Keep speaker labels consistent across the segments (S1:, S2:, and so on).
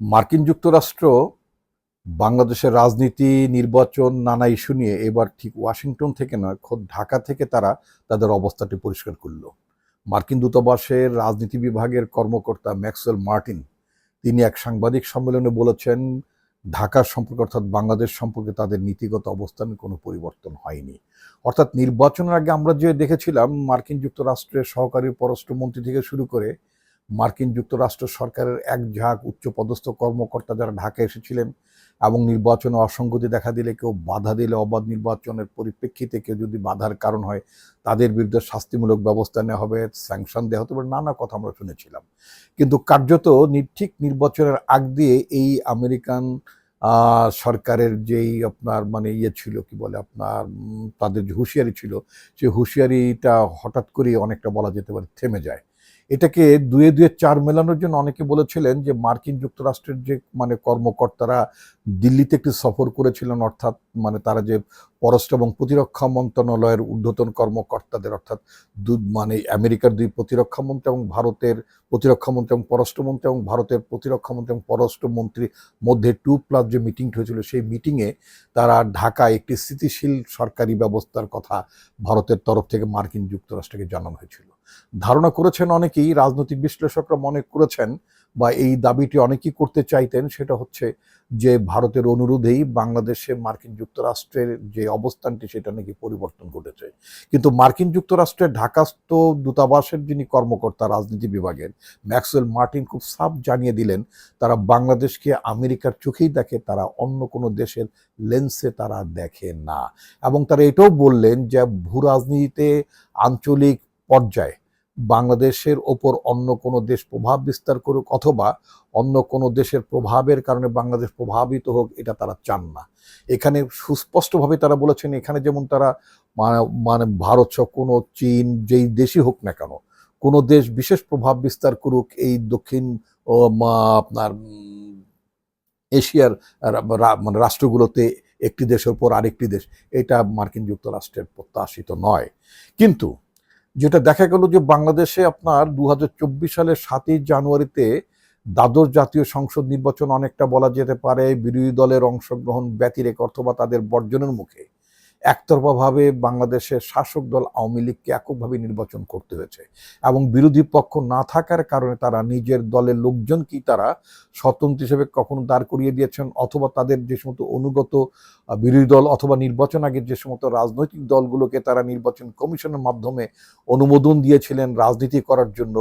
S1: মার্কিন যুক্তরাষ্ট্র, বাংলাদেশের রাজনীতি, নির্বাচন, নানা ইস্যু নিয়ে এবার ঠিক ওয়াশিংটন থেকে নয়, খোদ ঢাকা থেকে তারা তাদের অবস্থাটি পরিষ্কার করল। মার্কিন দূতাবাসের রাজনীতি বিভাগের কর্মকর্তা ম্যাক্সওয়েল মার্টিন, তিনি এক সাংবাদিক সম্মেলনে বলেছেন, ঢাকার সম্পর্কে অর্থাৎ বাংলাদেশ সম্পর্কে তাদের নীতিগত অবস্থানের কোনো পরিবর্তন হয়নি। অর্থাৎ নির্বাচনের আগে আমরা যে দেখেছিলাম, মার্কিন যুক্তরাষ্ট্রের সহকারী পররাষ্ট্রমন্ত্রী থেকে শুরু করে মার্কিন যুক্তরাষ্ট্র সরকারের এক ঝাঁক উচ্চপদস্থ কর্মকর্তা যারা ঢাকা এসেছিলেন এবং নির্বাচনে অসঙ্গতি দেখা দিলে কেউ বাধা দিলে অবাধ নির্বাচনের পরিপ্রেক্ষিতে কেউ যদি বাধার কারণ হয়, তাদের বিরুদ্ধে শাস্তিমূলক ব্যবস্থা নেওয়া হবে স্যাংশন দেওয়া হতে পারে, নানা কথা আমরা শুনেছিলাম। কিন্তু কার্যত ঠিক নির্বাচনের আগ দিয়ে এই আমেরিকান সরকারের যেই আপনার মানে ইয়ে ছিল, কি বলে আপনার তাদের যে হুঁশিয়ারি ছিল সেই হুঁশিয়ারিটা হঠাৎ করেই অনেকটা বলা যেতে পারে থেমে যায়। এটাকে দুয়ে দুয়ে চার মেলানোর জন্য অনেকে বলেছিলেন যে মার্কিন যুক্তরাষ্ট্রের যে মানে কর্মকর্তারা দিল্লিতে একটি সফর করেছিলেন, অর্থাৎ মানে তারা যে পররাষ্ট্র এবং প্রতিরক্ষা মন্ত্রণালয়ের ঊর্ধ্বতন কর্মকর্তাদের, অর্থাৎ মানে আমেরিকার দুই প্রতিরক্ষা মন্ত্রী এবং ভারতের প্রতিরক্ষা মন্ত্রী এবং পররাষ্ট্রমন্ত্রী এবং ভারতের প্রতিরক্ষা মন্ত্রী এবং পররাষ্ট্রমন্ত্রীর মধ্যে টু প্লাস যে মিটিংটি হয়েছিল, সেই মিটিংয়ে তারা ঢাকায় একটি স্থিতিশীল সরকারি ব্যবস্থার কথা ভারতের তরফ থেকে মার্কিন যুক্তরাষ্ট্রকে জানানো হয়েছিল। ধারণা করেছেন অনেকেই, রাজনৈতিক বিশ্লেষকরা মনে করেছেন বা এই দাবিটি অনেকেই করতে চাইতেন, সেটা হচ্ছে যে ভারতের অনুরোধেই বাংলাদেশে মার্কিন যুক্তরাষ্ট্রের যে অবস্থানটি, সেটা নাকি পরিবর্তন ঘটেছে। কিন্তু মার্কিন যুক্তরাষ্ট্রের ঢাকাস্থ দূতাবাসের যিনি কর্মকর্তা রাজনীতি বিভাগের, ম্যাক্সওয়েল মার্টিন খুব সাফ জানিয়ে দিলেন, তারা বাংলাদেশকে আমেরিকার চোখেই দেখে, তারা অন্য কোনো দেশের লেন্সে তারা দেখে না। এবং তারা এটাও বললেন যে ভূ রাজনীতিতে আঞ্চলিক পর্যায়ে বাংলাদেশের ওপর অন্য কোনো দেশ প্রভাব বিস্তার করুক অথবা অন্য কোনো দেশের প্রভাবের কারণে বাংলাদেশ প্রভাবিত হোক, এটা তারা চান না। এখানে সুস্পষ্টভাবে তারা বলেছেন, এখানে যেমন তারা মানে ভারত সহ কোনো চীন যেই দেশই হোক না কেন, কোনো দেশ বিশেষ প্রভাব বিস্তার করুক এই দক্ষিণ আপনার এশিয়ার মানে রাষ্ট্রগুলোতে একটি দেশের উপর আরেকটি দেশ, এটা মার্কিন যুক্তরাষ্ট্রের প্রত্যাশিত নয়। কিন্তু যেটা দেখা গেল যে বাংলাদেশে আপনার দু হাজার চব্বিশ সালের সাতই জানুয়ারিতে দ্বাদশ জাতীয় সংসদ নির্বাচন অনেকটা বলা যেতে পারে, বিরোধী দলের অংশগ্রহণ ব্যতিরেক অথবা তাদের বর্জনের মুখে। একতরফাভাবে বাংলাদেশের শাসক দল আওয়ামী লীগকে এককভাবে নির্বাচন করতে হয়েছে এবং বিরোধী পক্ষ না থাকার কারণে তারা নিজের দলের লোকজনকেই তারা স্বতন্ত্র হিসেবে কখনো দাঁড় করিয়ে দিয়েছেন অথবা তাদের যে সমস্ত অনুগত বিরোধী দল অথবা নির্বাচন আগের যে সমস্ত রাজনৈতিক দলগুলোকে তারা নির্বাচন কমিশনের মাধ্যমে অনুমোদন দিয়েছিলেন, রাজনীতি করার জন্য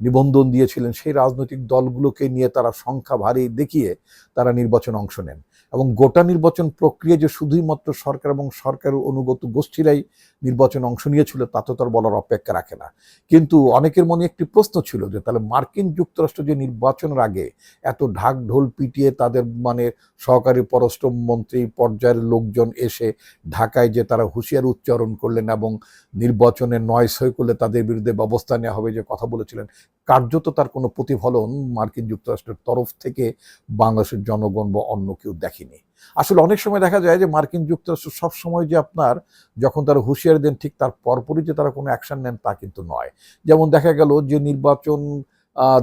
S1: নিবন্ধন দিয়েছিলেন, সেই রাজনৈতিক দলগুলোকে নিয়ে তারা সংখ্যা ভারী দেখিয়ে তারা নির্বাচন অংশ নেন। এবং গোটা নির্বাচন প্রক্রিয়া যে শুধুই মাত্র সরকার এবং সরকারের অনুগত গোষ্ঠীরাই নির্বাচনে অংশ নিয়েছিল, তা তো তার বলার অপেক্ষা রাখে না। কিন্তু অনেকের মনে একটি প্রশ্ন ছিল যে, তাহলে মার্কিন যুক্তরাষ্ট্র যে নির্বাচনের আগে এত ঢাক ঢোল পিটিয়ে তাদের মানে সহকারী পররাষ্ট্রমন্ত্রী পর্যায়ের লোকজন এসে ঢাকায় যে তারা হুঁশিয়ার উচ্চারণ করলেন এবং নির্বাচনে নয় সই করলে তাদের বিরুদ্ধে ব্যবস্থা নেওয়া হবে যে কথা বলেছিলেন, কার্যত তার কোনো প্রতিফলন মার্কিন যুক্তরাষ্ট্রের তরফ থেকে বাংলাদেশের জনগণ বা অন্য কেউ দেখেনি। আসলে অনেক সময় দেখা যায় যে মার্কিন যুক্তরাষ্ট্র সব সময় যে আপনার যখন তারা হুঁশিয়ারি দেন, ঠিক তার পরপরই যে তারা কোনো অ্যাকশন নেন তা কিন্তু নয়। যেমন দেখা গেল যে নির্বাচন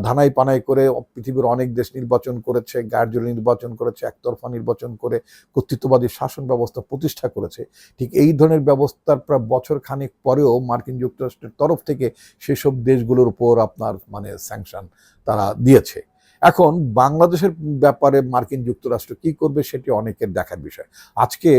S1: ধানাই পানাই করে পৃথিবীর অনেক দেশ নির্বাচন করেছে গার্জেল নির্বাচন করেছে, একতরফা নির্বাচন করে কর্তৃত্ববাদী শাসন ব্যবস্থা প্রতিষ্ঠা করেছে। ঠিক এই ধরনের ব্যবস্থার প্রায় বছর খানেক পরেও মার্কিন যুক্তরাষ্ট্রের তরফ থেকে সেসব দেশগুলোর উপর আপনার মানে স্যাংশন তারা দিয়েছে। এখন বাংলাদেশের ব্যাপারে মার্কিন যুক্তরাষ্ট্র কি করবে সেটি অনেকের দেখার বিষয়। আজকে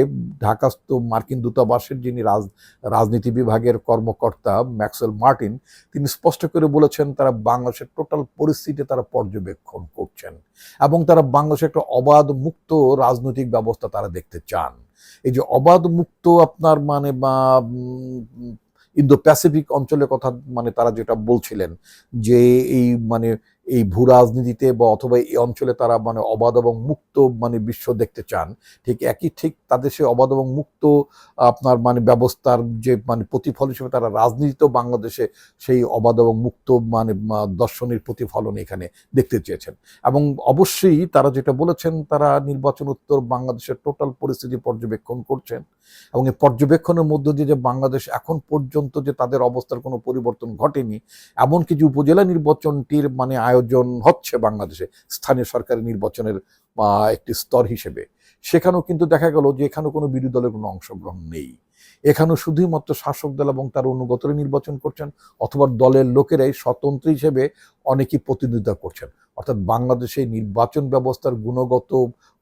S1: ঢাকাস্থ মার্কিন দূতাবাসের যিনি রাজ, রাজনীতি বিভাগের কর্মকর্তা ম্যাক্সেল মার্টিন, তিনি স্পষ্ট করে বলেছেন তারা বাংলাদেশের টোটাল পরিস্থিতি তারা পর্যবেক্ষণ করছেন এবং তারা বাংলাদেশের একটা অবাধ মুক্ত রাজনৈতিক ব্যবস্থা তারা দেখতে চান। এই যে অবাধ মুক্ত আপনার মানে বা ইন্দো প্যাসিফিক অঞ্চলের কথা মানে তারা যেটা বলছিলেন যে এই মানে এই ভূ রাজনীতিতে বা অথবা এই অঞ্চলে তারা মানে অবাধ এবং মুক্ত মানে বিশ্ব দেখতে চান, ঠিক একই ঠিক তাদের সে অবাধ এবং মুক্ত আপনার মানে ব্যবস্থার যে মানে প্রতিফল হিসেবে তারা রাজনীতিতেও বাংলাদেশে সেই অবাধ এবং মুক্ত মানে দর্শনের প্রতিফলন এখানে দেখতে চেয়েছেন। এবং অবশ্যই তারা যেটা বলেছেন, তারা নির্বাচন উত্তর বাংলাদেশের টোটাল পরিস্থিতি পর্যবেক্ষণ করছেন এবং এই পর্যবেক্ষণের মধ্য দিয়ে যে বাংলাদেশ এখন পর্যন্ত যে তাদের অবস্থার কোনো পরিবর্তন ঘটেনি, এমনকি যে উপজেলা নির্বাচনটির মানে আয়োজন আয়োজন হচ্ছে বাংলাদেশে স্থানীয় সরকারি নির্বাচনের একটি স্তর হিসেবে। সেখানেও কিন্তু দেখা গেল যে এখানেও কোনো বিরোধী দলের কোনো অংশগ্রহণ নেই। এখানেও শুধুমাত্র শাসক দল এবং তার অনুগতরা নির্বাচন করছেন অথবা দলের লোকেরাই স্বতন্ত্র হিসেবে অনেকেই প্রতিনিধিত্ব করছেন। অর্থাৎ বাংলাদেশে নির্বাচন ব্যবস্থার গুণগত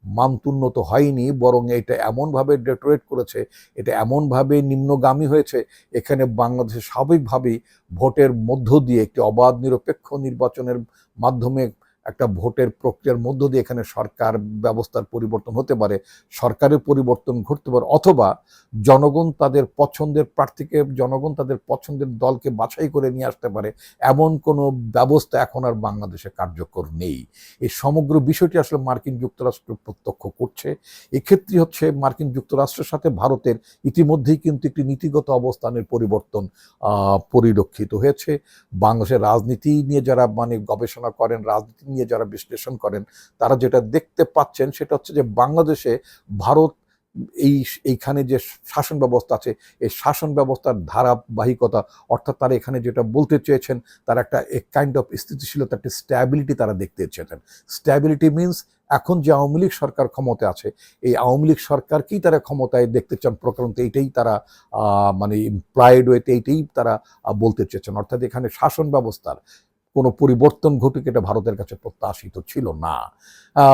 S1: মানতুন্নত হয়নি, বরং এটা এমনভাবে ডেটোরেট করেছে, এটা এমনভাবে নিম্নগামী হয়েছে, এখানে বাংলাদেশে স্বাভাবিকভাবেই ভোটের মধ্য দিয়ে একটি অবাধ নিরপেক্ষ নির্বাচনের মাধ্যমে একটা ভোটের প্রক্রিয়ার মধ্য দিয়ে এখানে সরকার ব্যবস্থার পরিবর্তন হতে পারে, সরকারের পরিবর্তন ঘটতে পারে, অথবা জনগণ তাদের পছন্দের প্রার্থীকে, জনগণ তাদের পছন্দের দলকে বাছাই করে নিয়ে আসতে পারে, এমন কোনো ব্যবস্থা এখন আর বাংলাদেশে কার্যকর নেই। এই সমগ্র বিষয়টি আসলে মার্কিন যুক্তরাষ্ট্র প্রত্যক্ষ করছে। এক্ষেত্রে হচ্ছে মার্কিন যুক্তরাষ্ট্রের সাথে ভারতের ইতিমধ্যেই কিন্তু একটি নীতিগত অবস্থানের পরিবর্তন পরিলক্ষিত হয়েছে। বাংলাদেশের রাজনীতি নিয়ে যারা মানে গবেষণা করেন, রাজনীতি নিয়ে যারা বিশ্লেষণ করেন, তারা যেটা দেখতে পাচ্ছেন সেটা হচ্ছে যে বাংলাদেশে ভারত এই, এইখানে যে শাসন ব্যবস্থা আছে, এই শাসন ব্যবস্থার ধারাবাহিকতা, অর্থাৎ তারা এখানে যেটা বলতে চেয়েছেন, তার একটা এ কাইন্ড অফ স্থিতিশীলতা, একটা স্ট্যাবিলিটি তারা দেখতে চেয়েছেন। স্ট্যাবিলিটি মিন্স এখন যে আওয়ামী লীগ সরকার ক্ষমতায় আছে, এই আওয়ামী লীগ সরকারকেই তারা ক্ষমতায় দেখতে চান প্রকারণত, এইটাই তারা মানে ইমপ্লয়েড ওয়েতে এইটাই তারা বলতে চেয়েছেন। অর্থাৎ এখানে শাসন ব্যবস্থার কোনো পরিবর্তন ঘটুক, এটা ভারতের কাছে প্রত্যাশিত ছিল না।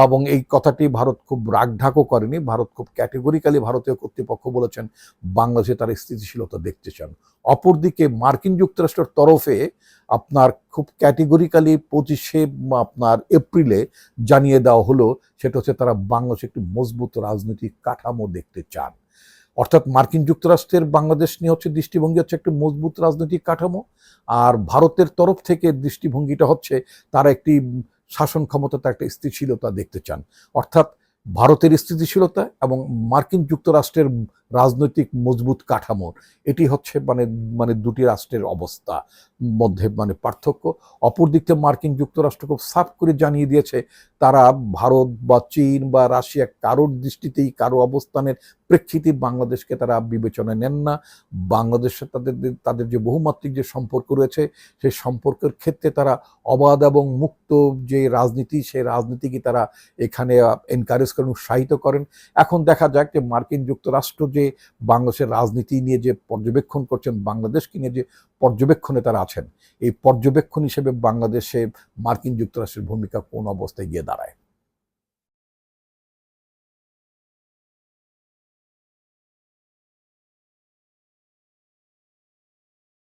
S1: এবং এই কথাটি ভারত খুব রাগঢাকও করেনি। ভারত খুব ক্যাটেগরিক্যালি ভারতীয় কর্তৃপক্ষ বলেছেন, বাংলাদেশে তার স্থিতিশীলতা দেখতে চান। অপরদিকে মার্কিন যুক্তরাষ্ট্রের তরফে আপনার খুব ক্যাটেগরিক্যালি পঁচিশে আপনার এপ্রিলে জানিয়ে দেওয়া হলো, সেটা হচ্ছে তারা বাংলাদেশে একটি মজবুত রাজনৈতিক কাঠামো দেখতে চান। অর্থাৎ মার্কিন যুক্তরাষ্ট্রের বাংলাদেশ নিয়ে হচ্ছে দৃষ্টিভঙ্গি হচ্ছে একটি মজবুত রাজনৈতিক কাঠামো, আর ভারতের তরফ থেকে দৃষ্টিভঙ্গিটা হচ্ছে তারা একটি শাসন ক্ষমতা, তার একটা স্থিতিশীলতা দেখতে চান। অর্থাৎ ভারতের স্থিতিশীলতা এবং মার্কিন যুক্তরাষ্ট্রের রাজনৈতিক মজবুত কাঠামো। এটি হচ্ছে মানে মানে দুটি রাষ্ট্রের অবস্থা। মধ্যে মানে পার্থক্য, অপরদিক মার্কিন যুক্তরাষ্ট্র খুব সাফ করে জানিয়ে দিয়েছে, তারা ভারত বা চীন বা রাশিয়া কারোর দৃষ্টিতেই কারও অবস্থানের প্রেক্ষিতে বাংলাদেশকে তারা বিবেচনায় নেন না। বাংলাদেশের তাদের তাদের যে বহুমাত্রিক যে সম্পর্ক রয়েছে, সেই সম্পর্কের ক্ষেত্রে তারা অবাধ এবং মুক্ত যে রাজনীতি, সেই রাজনীতিকে তারা এখানে এনকারেজ করেন, উৎসাহিত করেন। এখন দেখা যাক যে মার্কিন যুক্তরাষ্ট্র যে বাংলাদেশের রাজনীতি নিয়ে যে পর্যবেক্ষণ করছেন, বাংলাদেশকে নিয়ে যে পর্যবেক্ষণে তারা আছেন, এই পর্যবেক্ষণ হিসেবে বাংলাদেশে মার্কিন যুক্তরাষ্ট্রের ভূমিকা কোন অবস্থায় গিয়ে দাঁড়ায়?